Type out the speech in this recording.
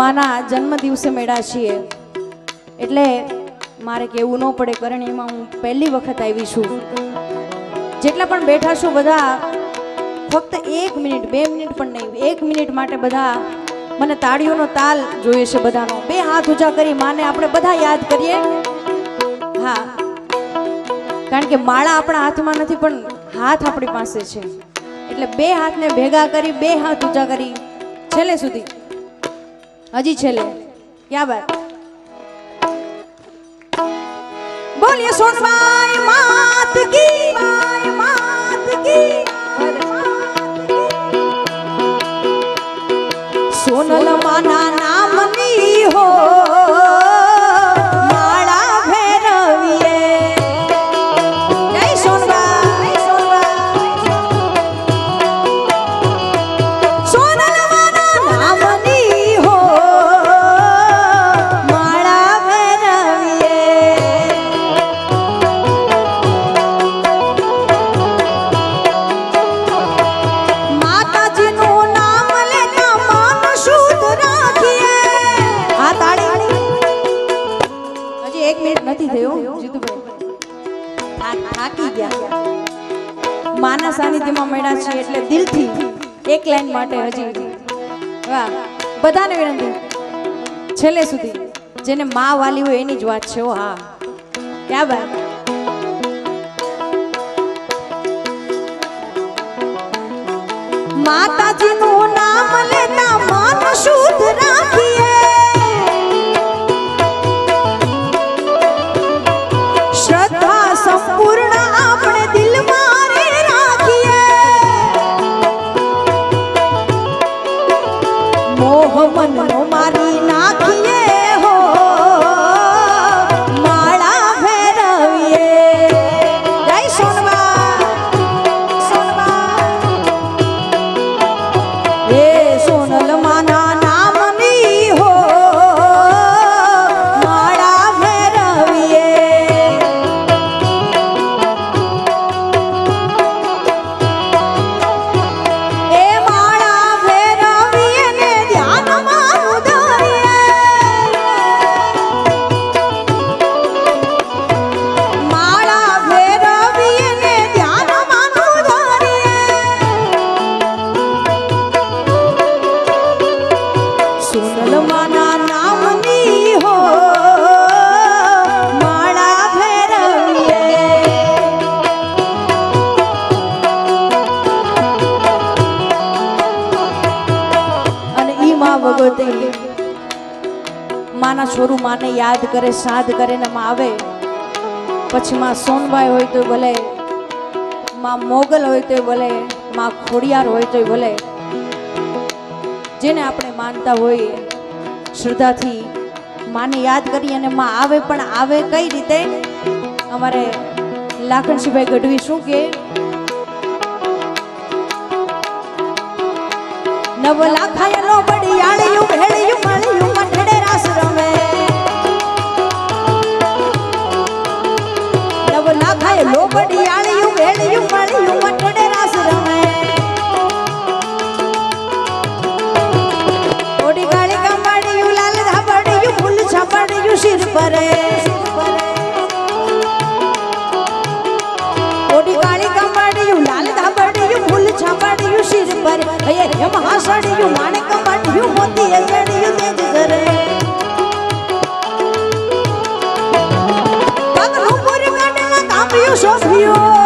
માના જન્મ દિવસે મેળા છીએ. એટલે મારે કહેવું ન પડે કરણીમાં હું પહેલી વખત આવી છું. જેટલા પણ બેઠા છો બધા, ફક્ત એક મિનિટ, બે મિનિટ પણ નહીં, એક મિનિટ માટે બધા મને તાળીઓનો તાલ જોઈએ છે બધાનો. બે હાથ ઊંચા કરી માને આપણે બધા યાદ કરીએ. હા. કારણ કે માળા આપણા હાથમાં નથી, પણ હાથ આપણી પાસે છે. એટલે બે હાથને ભેગા કરી, બે હાથ ઊંચા કરી, છેલ્લે સુધી હજી છેલ્લે. ક્યાં બાત બોલીએ સોનબાઈ માત કી બાઈ માત કી સોનલ માના થાક- ગયા. માના સાનિધ્યમાં મળ્યા છીએ એટલે દિલથી એક લાઈન માટે હજી વાહ, બધાને વિનંતી. છેલ્લે સુધી, જેને મા વાલી હોય એની જ વાત છે, હો, હા. ક્યાં બાત માતાજીનું નામ લેતા સોનલવાના નામની હો, માળા અને ઈ માં માના છોરું માને યાદ કરે, સાદ કરે ને માં આવે. પછી માં સોનભાઈ હોય તો ભલે, માં મોગલ હોય તો ભલે, માં ખોડિયાર હોય તો ભલે. જેને આપણે માનતા હોઈએ, શ્રદ્ધાથી માને યાદ કરી અને માં આવે પણ આવે કઈ રીતે? અમારે લાખણસિંહભાઈ ગઢવી શું કે? નવ લાખાય નો બડિયાળિયું પડ્યું માણેક પાટ્યું મોતી અગડ્યું તેજ ઘરે. પગલું પૂરું કાઢેલા કાપ્યું શોભ્યું